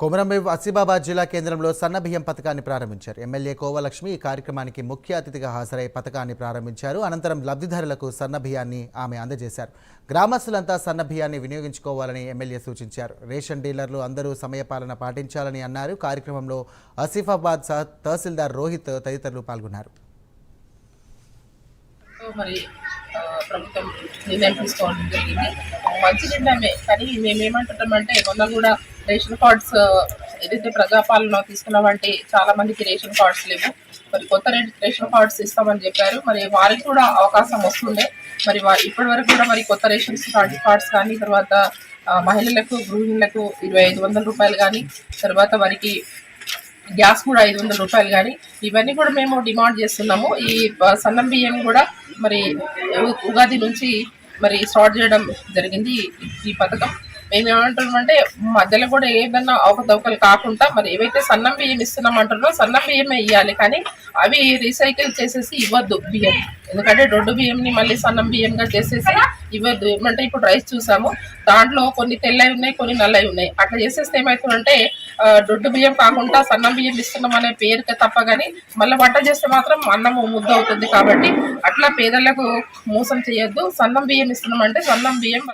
కొమరంభీం ఆసిఫాబాద్ జిల్లా కేంద్రంలో సన్నబియ్యం పథకాన్ని ప్రారంభించారు. ఎమ్మెల్యే కోవలక్ష్మి ఈ కార్యక్రమానికి ముఖ్య అతిథిగా హాజరై పథకాన్ని ప్రారంభించారు. అనంతరం లబ్ధిదారులకు సన్నబియ్యాన్ని ఆమె అందజేశారు. గ్రామస్తులంతా సన్నబియ్యాన్ని వినియోగించుకోవాలని ఎమ్మెల్యే సూచించారు. రేషన్ డీలర్లు అందరూ సమయపాలన పాటించాలని అన్నారు. కార్యక్రమంలో ఆసిఫాబాద్ తహసీల్దార్ రోహిత్ తదితరులు పాల్గొన్నారు. ప్రభుత్వం నిర్ణయం తీసుకోవడం జరిగింది. మంచి నిర్ణయమే. కానీ మేము ఏమంటున్నామంటే మొన్న కూడా రేషన్ కార్డ్స్ ఏదైతే ప్రజాపాలన తీసుకున్నామంటే చాలా మందికి రేషన్ కార్డ్స్ లేవు. మరి కొత్త రేట్ రేషన్ కార్డ్స్ ఇస్తామని చెప్పారు. మరి వారికి కూడా అవకాశం వస్తుండే. మరి వారి ఇప్పటి వరకు కూడా మరి కొత్త రేషన్ కార్డ్స్ కార్డ్స్ కానీ తర్వాత మహిళలకు గృహిణులకు ఇరవై ఐదు వందల రూపాయలు కానీ తర్వాత వారికి గ్యాస్ కూడా ఐదు వందల రూపాయలు కానీ ఇవన్నీ కూడా మేము డిమాండ్ చేస్తున్నాము. ఈ సన్నం బియ్యం కూడా మరి ఉగాది నుంచి మరి స్టార్ట్ చేయడం జరిగింది ఈ- ఈ పథకం. మేము ఏమంటున్నామంటే మధ్యలో కూడా ఏదన్నా అవకతవకలు కాకుండా మరి ఏవైతే సన్నం బియ్యం ఇస్తున్నాం అంటున్నారో సన్నం బియ్యమే ఇవ్వాలి కానీ అవి రీసైకిల్ చేసేసి ఇవ్వద్దు బియ్యం. ఎందుకంటే దొడ్డు బియ్యంని మళ్ళీ సన్నం బియ్యంగా చేసేసి ఇవ్వద్దు. ఏమంటే ఇప్పుడు రైస్ చూసాము. దాంట్లో కొన్ని తెల్లవి ఉన్నాయి కొన్ని నల్లవి ఉన్నాయి. అట్లా చేసేస్తే ఏమవుతుందంటే దొడ్డు బియ్యం కాకుండా సన్నం బియ్యం ఇస్తున్నాం అనే పేరుకి తప్ప కానీ మళ్ళీ వంట చేస్తే మాత్రం అన్నం ముద్ద అవుతుంది కాబట్టి అట్లా పేదలకు మోసం చేయొద్దు. సన్నం బియ్యం ఇస్తున్నాం అంటే సన్నం బియ్యం